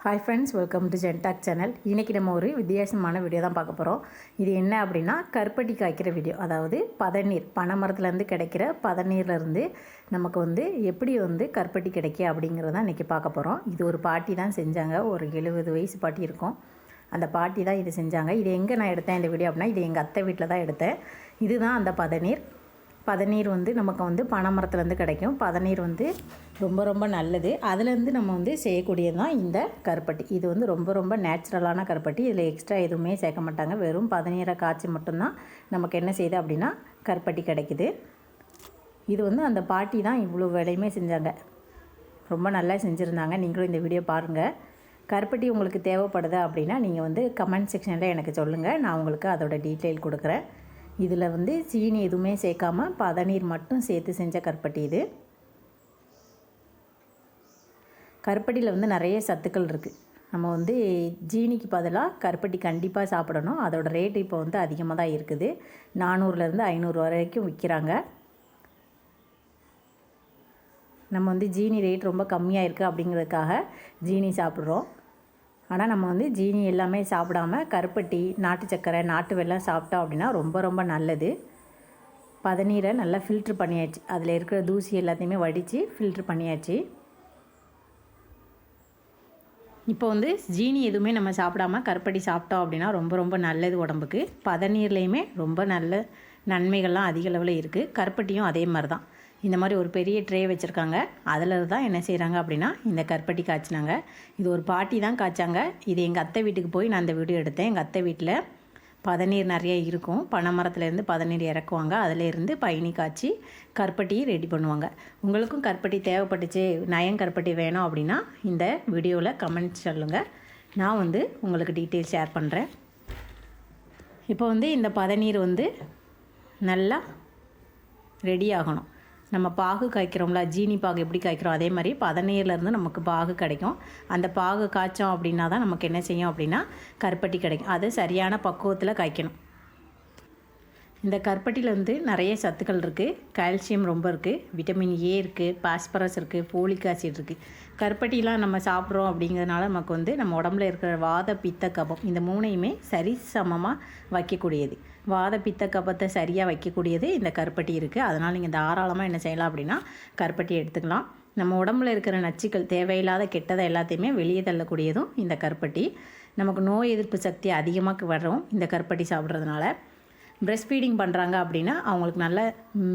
Hi friends welcome to ஜென்டாக் channel இன்றைக்கி நம்ம ஒரு வித்தியாசமான வீடியோ தான் பார்க்க போகிறோம் இது என்ன அப்படின்னா கருப்பட்டி காய்க்கிற வீடியோ அதாவது பதநீர் பனைமரத்துலேருந்து கிடைக்கிற பதநீர்லேருந்து நமக்கு வந்து எப்படி வந்து கருப்பட்டி கிடைக்க அப்படிங்கிறத இன்றைக்கி பார்க்க போகிறோம் இது ஒரு பாட்டி தான் செஞ்சாங்க. ஒரு எழுபது வயசு பாட்டி இருக்கும். அந்த பாட்டி தான் இது செஞ்சாங்க. இது எங்கே நான் எடுத்தேன் இந்த வீடியோ அப்படின்னா இது எங்கள் அத்தை வீட்டில் தான் எடுத்தேன். இதுதான் அந்த பதநீர். பதநீர் வந்து நமக்கு வந்து பனைமரத்துலேருந்து கிடைக்கும். பதநீர் வந்து ரொம்ப ரொம்ப நல்லது. அதுலேருந்து நம்ம வந்து செய்யக்கூடியது தான் இந்த கருப்பட்டி. இது வந்து ரொம்ப ரொம்ப நேச்சுரலான கருப்பட்டி. இதில் எக்ஸ்ட்ரா எதுவுமே சேர்க்க மாட்டாங்க. வெறும் பதநீரை காய்ச்சி மட்டும்தான் நமக்கு என்ன செய்யுது அப்படின்னா கருப்பட்டி கிடைக்குது. இது வந்து அந்த பாட்டி தான் இவ்வளோ வேலையுமே செஞ்சாங்க. ரொம்ப நல்லா செஞ்சுருந்தாங்க. நீங்களும் இந்த வீடியோ பாருங்கள் கருப்பட்டி உங்களுக்கு தேவைப்படுதா அப்படின்னா நீங்கள் வந்து கமெண்ட் செக்ஷனில் எனக்கு சொல்லுங்கள் நான் உங்களுக்கு அதோடய டீட்டெயில் கொடுக்குறேன். இதில் வந்து சீனி எதுவுமே சேர்க்காமல் பதநீர் மட்டும் சேர்த்து செஞ்ச கருப்பட்டி இது. கருப்பட்டியில் வந்து நிறைய சத்துக்கள் இருக்குது நம்ம வந்து ஜீனிக்கு பதிலாக கருப்பட்டி கண்டிப்பாக சாப்பிடணும். அதோடய ரேட்டு இப்போ வந்து அதிகமாக தான் இருக்குது. நானூறுலேருந்து ஐநூறு வரைக்கும் விற்கிறாங்க நம்ம வந்து ஜீனி ரேட் ரொம்ப கம்மியாக இருக்குது அப்படிங்கிறதுக்காக ஜீனி சாப்பிட்றோம். ஆனால் நம்ம வந்து ஜீனி எல்லாமே சாப்பிடாம கருப்பட்டி நாட்டு சக்கரை நாட்டு வெள்ளம் சாப்பிட்டோம் அப்படின்னா ரொம்ப ரொம்ப நல்லது. பதநீரை நல்லா ஃபில்ட்ரு பண்ணியாச்சு. அதில் இருக்கிற தூசி எல்லாத்தையுமே வடித்து ஃபில்ட்ரு பண்ணியாச்சு. இப்போ வந்து ஜீனி எதுவுமே நம்ம சாப்பிடாம கருப்பட்டி சாப்பிட்டோம் அப்படின்னா ரொம்ப ரொம்ப நல்லது உடம்புக்கு. பதநீர்லேயுமே ரொம்ப நல்ல நன்மைகள்லாம் அதிக அளவில் இருக்குது கருப்பட்டியும் அதே மாதிரி தான் இந்த மாதிரி ஒரு பெரிய ட்ரே வச்சுருக்காங்க. அதில் தான் என்ன செய்கிறாங்க அப்படின்னா இந்த கருப்பட்டி காய்ச்சினாங்க. இது ஒரு பாட்டி தான் காய்ச்சாங்க. இது எங்கள் அத்தை வீட்டுக்கு போய் நான் அந்த வீடியோ எடுத்தேன். எங்கள் அத்தை வீட்டில் பதநீர் நிறைய இருக்கும். பனை மரத்துலேருந்து பதநீர் இறக்குவாங்க. அதிலேருந்து பயணி காய்ச்சி கருப்பட்டி ரெடி பண்ணுவாங்க. உங்களுக்கும் கருப்பட்டி தேவைப்பட்டுச்சு நயம் கருப்பட்டி வேணும் அப்படின்னா இந்த வீடியோவில் கமெண்ட் சொல்லுங்கள் நான் வந்து உங்களுக்கு டீட்டெயில் ஷேர் பண்ணுறேன் இப்போ வந்து இந்த பதநீர் வந்து நல்லா ரெடி ஆகணும். நம்ம பாகு காய்க்கிறோம்ல ஜீனி பாகு எப்படி காய்க்கிறோம்? அதே மாதிரி பதநீர்லேருந்து நமக்கு பாகு கிடைக்கும். அந்த பாகு காய்ச்சோம் அப்படின்னா தான் நமக்கு என்ன செய்யும் அப்படின்னா கருப்பட்டி கிடைக்கும். அது சரியான பக்குவத்தில் காய்க்கணும். இந்த கருப்பட்டியில் வந்து நிறைய சத்துக்கள் இருக்குது கால்சியம் ரொம்ப இருக்குது விட்டமின் ஏ இருக்குது பாஸ்பரஸ் இருக்குது போலிக் ஆசிட் இருக்குது கருப்பட்டிலாம் நம்ம சாப்பிட்றோம் அப்படிங்கிறதுனால நமக்கு வந்து நம்ம உடம்புல இருக்கிற வாத பித்த கபம் இந்த மூணையுமே சரி சமமாக வைக்கக்கூடியது. வாத பித்த கபத்தை சரியாக வைக்கக்கூடியது இந்த கருப்பட்டி இருக்குது அதனால் நீங்கள் தாராளமாக என்ன செய்யலாம் அப்படின்னா கருப்பட்டி எடுத்துக்கலாம். நம்ம உடம்புல இருக்கிற நச்சுக்கள் தேவையில்லாத கெட்டதை எல்லாத்தையுமே வெளியே தள்ளக்கூடியதும் இந்த கருப்பட்டி. நமக்கு நோய் எதிர்ப்பு சக்தி அதிகமாக வரும் இந்த கருப்பட்டி சாப்பிட்றதுனால. பிரெஸ்ட் ஃபீடிங் பண்ணுறாங்க அப்படின்னா அவங்களுக்கு நல்ல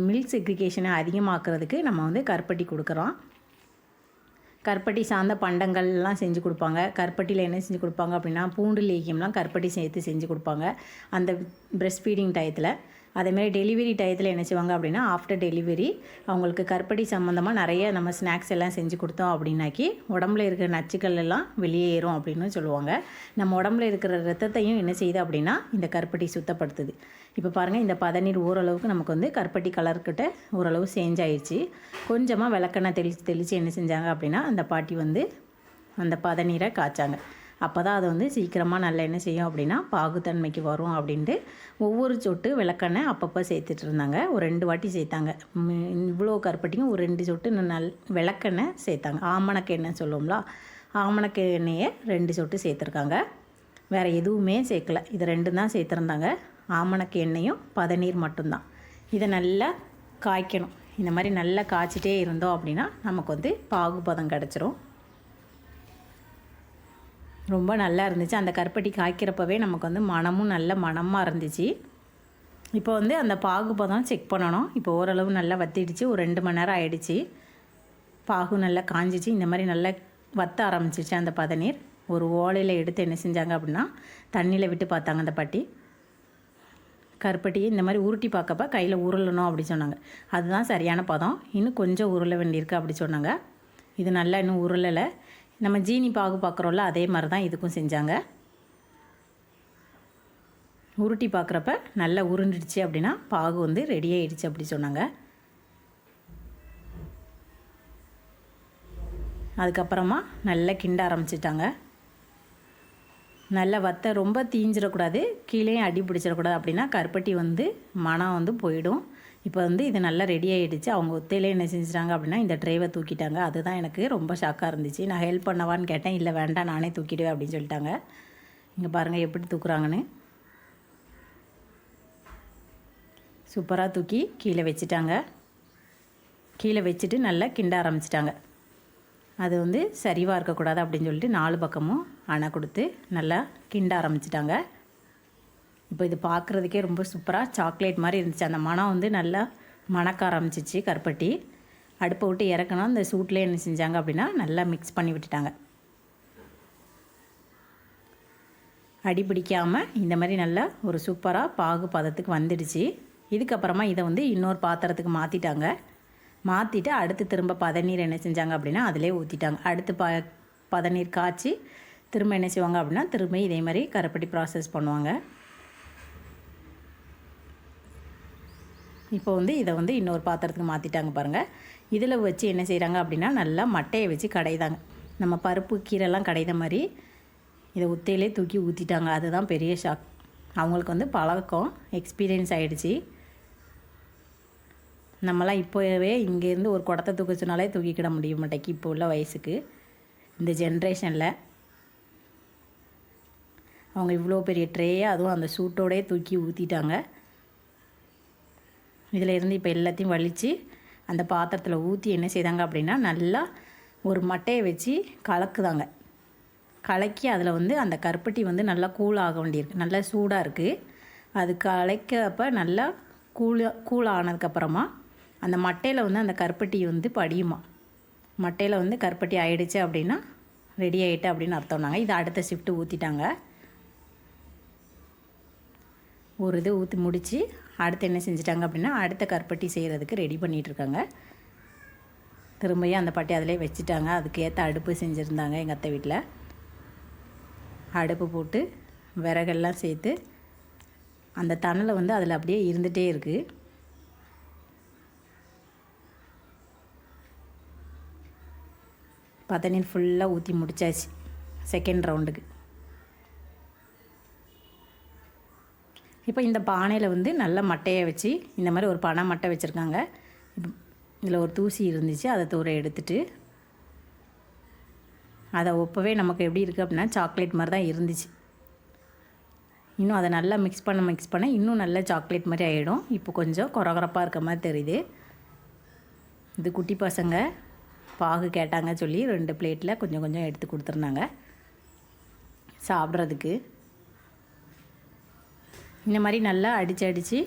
மில்க் செக்ரிகேஷனை அதிகமாக்குறதுக்கு நம்ம வந்து கருப்பட்டி கொடுக்குறோம். கற்பட்டி சார்ந்த பண்டங்கள்லாம் செஞ்சு கொடுப்பாங்க. கற்பட்டியில் என்ன செஞ்சு கொடுப்பாங்க அப்படின்னா பூண்டு லேகியம்லாம் கற்பட்டி சேர்த்து செஞ்சு கொடுப்பாங்க. அந்த பிரெஸ்ட் ஃபீடிங் டயத்தில் அதேமாதிரி டெலிவரி டயத்தில் என்ன செய்வாங்க அப்படின்னா ஆஃப்டர் டெலிவரி அவங்களுக்கு கருப்பட்டி சம்மந்தமாக நிறைய நம்ம ஸ்நாக்ஸ் எல்லாம் செஞ்சு கொடுத்தோம் அப்படின்னாக்கி உடம்புல இருக்கிற நச்சுக்கள் எல்லாம் வெளியேறும் அப்படின்னு சொல்லுவாங்க. நம்ம உடம்புல இருக்கிற ரத்தத்தையும் என்ன செய்யுது அப்படின்னா இந்த கருப்பட்டி சுத்தப்படுத்துது. இப்போ பாருங்கள் இந்த பதநீர் ஓரளவுக்கு நமக்கு வந்து கருப்பட்டி கலர்கிட்ட ஓரளவு சேஞ்ச் ஆயிடுச்சு கொஞ்சமாக விளக்கெண்ணெய் தெளித்து தெளித்து என்ன செஞ்சாங்க அப்படின்னா அந்த பாட்டி வந்து அந்த பதநீரை காய்ச்சாங்க. அப்போ தான் அது வந்து சீக்கிரமாக நல்லா என்ன செய்யும் அப்படின்னா பாகுத்தன்மைக்கு வரும் அப்படின்ட்டு ஒவ்வொரு சொட்டு விளக்கெண்ணெய் அப்பப்போ சேர்த்துட்டு இருந்தாங்க. ஒரு ரெண்டு வாட்டி சேர்த்தாங்க. இவ்வளோ கருப்பட்டியும் ஒரு ரெண்டு சொட்டு நல் விளக்கெண்ணெய் சேர்த்தாங்க. ஆமணக்கு எண்ணெய் சொல்லுவோம்ல ஆமணக்கு எண்ணெயை ரெண்டு சொட்டு சேர்த்துருக்காங்க. வேறு எதுவுமே சேர்க்கல. இது ரெண்டும் தான் சேர்த்துருந்தாங்க. ஆமணக்கு எண்ணெயும் பதநீர் மட்டும்தான். இதை நல்லா காய்க்கணும். இந்த மாதிரி நல்லா காய்ச்சிட்டே இருந்தோம் அப்படின்னா நமக்கு வந்து பாகுபதம் கிடச்சிரும். ரொம்ப நல்லா இருந்துச்சு. அந்த கருப்பட்டி காய்க்கிறப்பவே நமக்கு வந்து மனமும் நல்ல மனமாக இருந்துச்சு. இப்போ வந்து அந்த பாகுபதம் செக் பண்ணணும். இப்போ ஓரளவு நல்லா வத்திடுச்சு. ஒரு ரெண்டு மணி நேரம் ஆயிடுச்சு. பாகு நல்லா காஞ்சிச்சு. இந்த மாதிரி நல்லா வத்த ஆரம்பிச்சிச்சு அந்த பதநீர். ஒரு ஓலையில் எடுத்து என்ன செஞ்சாங்க அப்படின்னா தண்ணியில் விட்டு பார்த்தாங்க அந்த பட்டி. கருப்பட்டியை இந்த மாதிரி உருட்டி பார்க்கப்ப கையில் உருளணும் அப்படி சொன்னாங்க. அதுதான் சரியான பதம். இன்னும் கொஞ்சம் உருள வேண்டியிருக்கு அப்படி சொன்னாங்க. இது நல்லா இன்னும் உருளலை. நம்ம ஜீனி பாகு பார்க்குறோம்ல அதே மாதிரி தான் இதுக்கும் செஞ்சாங்க. உருட்டி பார்க்குறப்ப நல்லா உருண்டுடுச்சு அப்படின்னா பாகு வந்து ரெடி ஆகிடுச்சு அப்படி சொன்னாங்க. அதுக்கப்புறமா நல்லா கிண்ட ஆரம்பிச்சிட்டாங்க. நல்ல வத்த ரொம்ப தீஞ்சிடக்கூடாது கீழே அடி பிடிச்சிடக்கூடாது அப்படின்னா கருப்பட்டி வந்து மனம் வந்து போயிடும். இப்போ வந்து இது நல்லா ரெடி ஆகிடுச்சு அவங்க ஒத்தையிலே என்ன செஞ்சிட்டாங்க அப்படின்னா இந்த ட்ரேவை தூக்கிட்டாங்க. அதுதான் எனக்கு ரொம்ப ஷாக்காக இருந்துச்சு. நான் ஹெல்ப் பண்ணவான்னு கேட்டேன். இல்லை வேண்டாம் நானே தூக்கிடுவேன் அப்படின்னு சொல்லிட்டாங்க. இங்கே பாருங்கள் எப்படி தூக்குறாங்கன்னு. சூப்பராக தூக்கி கீழே வச்சுட்டாங்க. கீழே வச்சுட்டு நல்லா கிண்ட ஆரம்பிச்சிட்டாங்க. அது வந்து சரிவாக இருக்கக்கூடாது அப்படின்னு சொல்லிட்டு நாலு பக்கமும் அணை கொடுத்து நல்லா கிண்ட ஆரம்பிச்சிட்டாங்க. இப்போ இது பார்க்குறதுக்கே ரொம்ப சூப்பராக சாக்லேட் மாதிரி இருந்துச்சு. அந்த மனம் வந்து நல்லா மணக்க ஆரம்பிச்சிச்சு கருப்பட்டி. அடுப்பை விட்டு இறக்கணும் அந்த சூட்லேயே என்ன செஞ்சாங்க அப்படின்னா நல்லா மிக்ஸ் பண்ணி விட்டுட்டாங்க. அடி பிடிக்காமல் இந்த மாதிரி நல்லா ஒரு சூப்பராக பாகு பதத்துக்கு வந்துடுச்சு. இதுக்கப்புறமா இதை வந்து இன்னொரு பாத்திரத்துக்கு மாற்றிட்டாங்க மாற்றிட்டு அடுத்து திரும்ப பதநீர் என்ன செஞ்சாங்க அப்படின்னா அதிலே ஊற்றிட்டாங்க அடுத்து ப பதநீர் காய்ச்சி திரும்ப என்ன செய்வாங்க அப்படின்னா திரும்ப இதே மாதிரி கருப்பட்டி ப்ராசஸ் பண்ணுவாங்க. இப்போ வந்து இதை வந்து இன்னொரு பாத்திரத்துக்கு மாற்றிட்டாங்க பாருங்கள் இதில் வச்சு என்ன செய்கிறாங்க அப்படின்னா நல்லா மட்டையை வச்சு கடைதாங்க. நம்ம பருப்பு கீரைலாம் கடைத மாதிரி இதை உத்தையிலே தூக்கி ஊற்றிட்டாங்க அதுதான் பெரிய ஷாக் அவங்களுக்கு வந்து பழக்கம் எக்ஸ்பீரியன்ஸ் ஆகிடுச்சி நம்மளாம் இப்போவே இங்கேருந்து ஒரு குடத்தை தூக்க சொன்னாலே தூக்கிக்கிட முடிய மாட்டேக்கு இப்போ உள்ள வயசுக்கு. இந்த ஜென்ரேஷனில் அவங்க இவ்வளோ பெரிய ட்ரேயை அதுவும் அந்த சூட்டோடே தூக்கி ஊற்றிட்டாங்க இதில் இருந்து இப்போ எல்லாத்தையும் வலித்து அந்த பாத்திரத்தில் ஊற்றி என்ன செய்தாங்க அப்படின்னா நல்லா ஒரு மட்டையை வச்சு கலக்குதாங்க. கலக்கி அதில் வந்து அந்த கருப்பட்டி வந்து நல்லா கூல் ஆக வேண்டியிருக்கு. நல்லா சூடாக இருக்குது அது கலைக்கப்போ நல்லா கூல் கூல் ஆனதுக்கப்புறமா அந்த மட்டையில் வந்து அந்த கருப்பட்டி வந்து படியுமா. மட்டையில் வந்து கருப்பட்டி ஆயிடுச்சு அப்படின்னா ரெடி ஆகிட்டு அப்படின்னு அர்த்தம்னாங்க இதை அடுத்த ஷிஃப்ட்டு ஊற்றிட்டாங்க ஒரு இது ஊற்றி முடித்து அடுத்து என்ன செஞ்சிட்டாங்க அப்படின்னா அடுத்த கருப்பட்டி செய்கிறதுக்கு ரெடி பண்ணிகிட்ருக்காங்க திரும்பியும் அந்த பட்டி அதிலே வச்சுட்டாங்க. அதுக்கேற்ற அடுப்பு செஞ்சுருந்தாங்க எங்கள் அத்தை வீட்டில் அடுப்பு போட்டு விறகெல்லாம் சேர்த்து அந்த தணலை வந்து அதில் அப்படியே இருந்துகிட்டே இருக்குது பதநீர் ஃபுல்லாக ஊற்றி முடித்தாச்சு செகண்ட் ரவுண்டுக்கு இப்போ இந்த பானையில் வந்து நல்ல மட்டையை வச்சு இந்த மாதிரி ஒரு பனை மட்டை வச்சுருக்காங்க. இதில் ஒரு தூசி இருந்துச்சு அதை தூர எடுத்துட்டு அதை ஒப்பவே நமக்கு எப்படி இருக்குது அப்படின்னா சாக்லேட் மாதிரி தான் இருந்துச்சு. இன்னும் அதை நல்லா மிக்ஸ் பண்ண மிக்ஸ் பண்ண இன்னும் நல்ல சாக்லேட் மாதிரி ஆகிடும் இப்போ கொஞ்சம் குறகுறப்பாக இருக்க மாதிரி தெரியுது. இது குட்டி பசங்க பாகு கேட்டாங்க சொல்லி ரெண்டு பிளேட்டில் கொஞ்சம் கொஞ்சம் எடுத்து கொடுத்துருந்தாங்க. சாப்பிட்றதுக்கு. இந்த மாதிரி நல்லா அடித்து அடித்து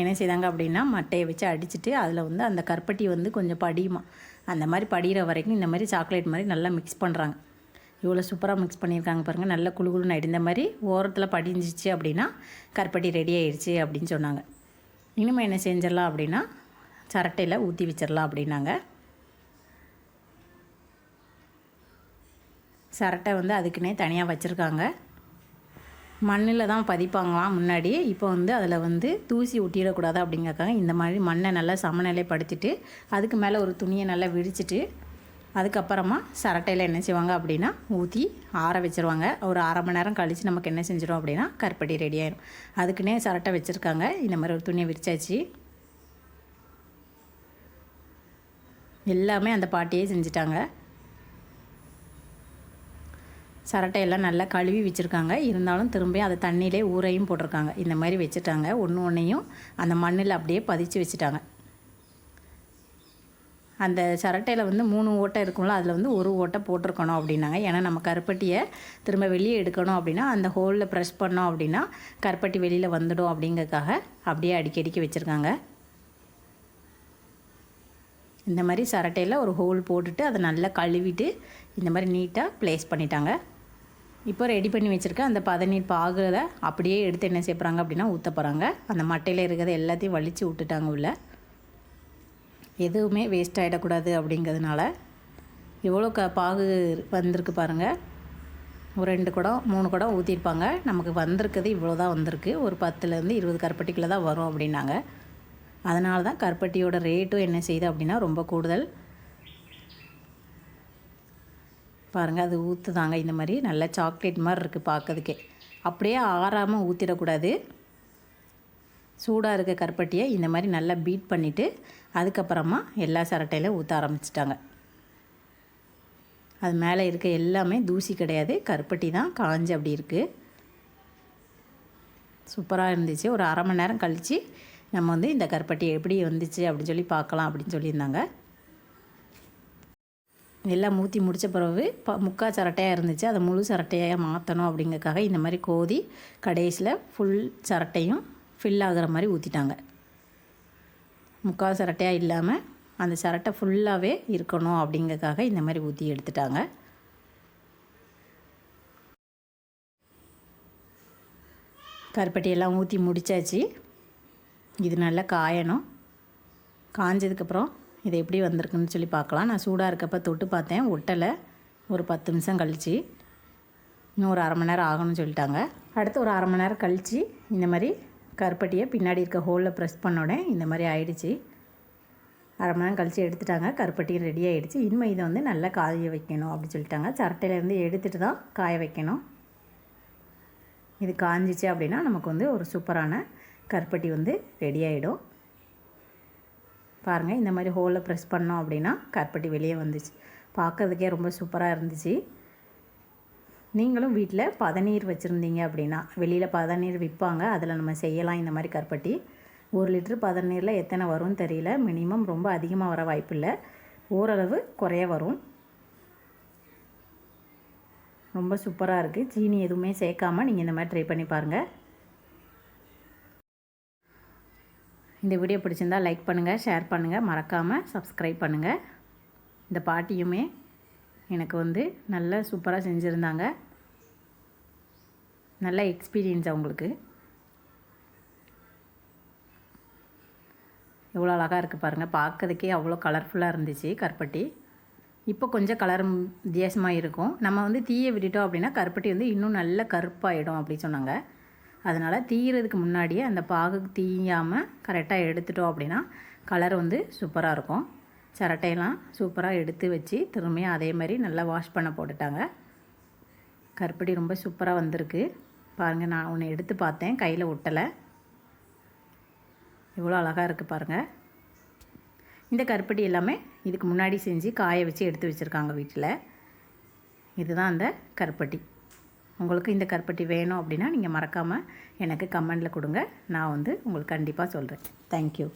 என்ன செய்தாங்க அப்படின்னா மட்டையை வச்சு அடிச்சுட்டு அதில் வந்து அந்த கருப்பட்டி வந்து கொஞ்சம் படியுமா? அந்த மாதிரி படிகிற வரைக்கும் இந்த மாதிரி சாக்லேட் மாதிரி நல்லா மிக்ஸ் பண்ணுறாங்க இவ்வளோ சூப்பராக மிக்ஸ் பண்ணியிருக்காங்க பாருங்கள் நல்ல குழு குழுன்னு இந்த மாதிரி ஓரத்தில் படிஞ்சிச்சு அப்படின்னா கருப்பட்டி ரெடி ஆயிடுச்சு அப்படின்னு சொன்னாங்க. இனிமேல் என்ன செஞ்சிடலாம் அப்படின்னா சரட்டையில் ஊற்றி வச்சிடலாம் அப்படின்னாங்க. சரட்டை வந்து அதுக்குன்னே தனியாக வச்சுருக்காங்க. மண்ணில் தான் பதிப்பாங்களாம் முன்னாடி. இப்போ வந்து அதில் வந்து தூசி ஒட்டிடக்கூடாது அப்படிங்கிறக்காக இந்த மாதிரி மண்ணை நல்லா சமநிலைப்படுத்திட்டு அதுக்கு மேலே ஒரு துணியை நல்லா விரிச்சிட்டு அதுக்கப்புறமா சரட்டையில் என்ன செய்வாங்க அப்படின்னா ஊற்றி ஆற வச்சுருவாங்க. ஒரு அரை மணி நேரம் கழித்து நமக்கு என்ன செஞ்சிடும் அப்படின்னா கருப்பட்டி ரெடி ஆயிடும் அதுக்குன்னே சரட்டை வச்சுருக்காங்க. இந்த மாதிரி ஒரு துணியை விரிச்சாச்சு. எல்லாமே அந்த பாட்டியே செஞ்சிட்டாங்க. சரட்டையெல்லாம் நல்லா கழுவி வச்சுருக்காங்க. இருந்தாலும் திரும்ப அதை தண்ணியிலே ஊறையும் போட்டிருக்காங்க. இந்த மாதிரி வச்சுட்டாங்க. ஒன்று ஒன்றையும் அந்த மண்ணில் அப்படியே பதிச்சு வச்சுட்டாங்க. அந்த சரட்டையில் வந்து மூணு ஓட்டை இருக்கும்ல அதில் வந்து ஒரு ஓட்டை போட்டிருக்கணும் அப்படின்னாங்க. ஏன்னா நம்ம கருப்பட்டியை திரும்ப வெளியே எடுக்கணும் அப்படின்னா அந்த ஹோலில் ப்ரெஷ் பண்ணோம் அப்படின்னா கருப்பட்டி வெளியில் வந்துடும் அப்படிங்கிறதுக்காக அப்படியே அடிக்கடிக்கு வச்சுருக்காங்க. இந்த மாதிரி சரட்டையில் ஒரு ஹோல் போட்டுட்டு அதை நல்லா கழுவிட்டு இந்த மாதிரி நீட்டாக ப்ளேஸ் பண்ணிட்டாங்க. இப்போ ரெடி பண்ணி வச்சுருக்க அந்த பதநீர் பாகுல அப்படியே எடுத்து என்ன செய்யப்படுறாங்க அப்படின்னா ஊற்ற போகிறாங்க அந்த மட்டையில் இருக்கிறத எல்லாத்தையும் வலித்து விட்டுட்டாங்க உள்ள. எதுவுமே வேஸ்ட் ஆகிடக்கூடாது அப்படிங்கிறதுனால எவ்வளோ க பாகு வந்திருக்கு பாருங்கள் ஒரு ரெண்டு குடம் மூணு குடம் ஊற்றிருப்பாங்க நமக்கு வந்திருக்குது இவ்வளோ தான் வந்திருக்கு. ஒரு பத்துலேருந்து இருபது கருப்பட்டிக்குள்ளே தான் வரும் அப்படின்னாங்க. அதனால தான் கருப்பட்டியோட ரேட்டும் என்ன செய்யுது அப்படின்னா ரொம்ப கூடுதல். பாருங்கள் அது ஊற்றுதாங்க இந்த மாதிரி நல்ல சாக்லேட் மாதிரி இருக்குது பார்க்கறதுக்கே அப்படியே ஆறாமல் ஊற்றிடக்கூடாது சூடாக இருக்க கருப்பட்டியை இந்த மாதிரி நல்லா பீட் பண்ணிவிட்டு அதுக்கப்புறமா எல்லா சரட்டையிலும் ஊற்ற ஆரம்பிச்சிட்டாங்க. அது மேலே இருக்க எல்லாமே தூசி கிடையாது. கருப்பட்டி தான் காஞ்சு அப்படி இருக்குது சூப்பராக இருந்துச்சு. ஒரு அரை மணி நேரம் கழித்து நம்ம வந்து இந்த கருப்பட்டி எப்படி வந்துச்சு அப்படின்னு சொல்லி பார்க்கலாம் அப்படின்னு சொல்லியிருந்தாங்க. எல்லாம் ஊற்றி முடித்த பிறகு ப முக்கா சரட்டையாக இருந்துச்சு. அதை முழு சரட்டையாக மாற்றணும் அப்படிங்கறக்காக இந்த மாதிரி கோதி கடைசியில் ஃபுல் சரட்டையும் ஃபில் ஆகுற மாதிரி ஊற்றிட்டாங்க முக்கால் சரட்டையாக இல்லாமல் அந்த சரட்டை ஃபுல்லாகவே இருக்கணும் அப்படிங்கறக்காக இந்த மாதிரி ஊற்றி எடுத்துட்டாங்க. கருப்பட்டியெல்லாம் ஊற்றி முடித்தாச்சு இது நல்லா காயணும். காஞ்சதுக்கப்புறம் இது எப்படி வந்திருக்குன்னு சொல்லி பார்க்கலாம். நான் சூடாக இருக்கப்போ தொட்டு பார்த்தேன். ஒட்டலை. ஒரு பத்து நிமிஷம் கழித்து இன்னும் ஒரு அரை மணி நேரம் ஆகணும்னு சொல்லிட்டாங்க. அடுத்து ஒரு அரை மணி நேரம் கழித்து இந்த மாதிரி கருப்பட்டியை பின்னாடி இருக்க ஹோலில் ப்ரெஸ் பண்ணோடனே இந்த மாதிரி ஆயிடுச்சு. அரை மணி நேரம் கழித்து எடுத்துட்டாங்க. கருப்பட்டியும் ரெடி ஆகிடுச்சு இனிமேல் இதை வந்து நல்லா காய வைக்கணும் அப்படின்னு சொல்லிட்டாங்க. சரட்டையிலேருந்து எடுத்துகிட்டு தான் காய வைக்கணும். இது காஞ்சிச்சு அப்படின்னா நமக்கு வந்து ஒரு சூப்பரான கருப்பட்டி வந்து ரெடி ஆகிடும் பாருங்கள் இந்த மாதிரி ஹோலில் ப்ரெஸ் பண்ணோம் அப்படின்னா கற்பட்டி வெளியே வந்துச்சு. பார்க்கறதுக்கே ரொம்ப சூப்பராக இருந்துச்சு. நீங்களும் வீட்டில் பதநீர் வச்சுருந்தீங்க அப்படின்னா வெளியில் பதநீர் விற்பாங்க அதில் நம்ம செய்யலாம் இந்த மாதிரி கற்பட்டி ஒரு லிட்ரு பதநீரில் எத்தனை வரும்னு தெரியல மினிமம் ரொம்ப அதிகமாக வர வாய்ப்பில்லை. ஓரளவு குறைய வரும். ரொம்ப சூப்பராக இருக்குது சீனி எதுவுமே சேர்க்காமல் நீங்கள் இந்த மாதிரி ட்ரை பண்ணி பாருங்கள் இந்த வீடியோ பிடிச்சிருந்தா லைக் பண்ணுங்கள் ஷேர் பண்ணுங்கள் மறக்காமல் சப்ஸ்கிரைப் பண்ணுங்கள் இந்த பாட்டியுமே எனக்கு வந்து நல்ல சூப்பராக செஞ்சுருந்தாங்க. நல்ல எக்ஸ்பீரியன்ஸ் அவங்களுக்கு எவ்வளோ அழகாக இருக்குது பாருங்கள் பார்க்கறதுக்கே அவ்வளோ கலர்ஃபுல்லாக இருந்துச்சு கருப்பட்டி. இப்போ கொஞ்சம் கலர் வித்தியாசமாக இருக்கும். நம்ம வந்து தீயை விட்டுட்டோம் அப்படின்னா கருப்பட்டி வந்து இன்னும் நல்ல கருப்பாகிடும் அப்படி சொன்னாங்க. அதனால் தீயிறதுக்கு முன்னாடியே அந்த பாகு தீயாமல் கரெக்டாக எடுத்துட்டோம் அப்படின்னா கலர் வந்து சூப்பராக இருக்கும். சரட்டையெல்லாம் சூப்பராக எடுத்து வச்சு திரும்பியும் அதே மாதிரி நல்லா வாஷ் பண்ண போட்டுட்டாங்க. கருப்படி ரொம்ப சூப்பராக வந்திருக்கு. பாருங்கள் நான் ஒன்று எடுத்து பார்த்தேன் கையில் ஒட்டலை. இவ்வளோ அழகாக இருக்குது பாருங்கள் இந்த கருப்பட்டி எல்லாமே இதுக்கு முன்னாடி செஞ்சு காய வச்சு எடுத்து வச்சுருக்காங்க வீட்டில். இதுதான் அந்த கருப்பட்டி. உங்களுக்கு இந்த கருப்பட்டி வேணும் அப்படின்னா நீங்கள் மறக்காமல் எனக்கு கமெண்டில் கொடுங்க. நான் வந்து உங்களுக்கு கண்டிப்பாக சொல்கிறேன் தேங்க்யூ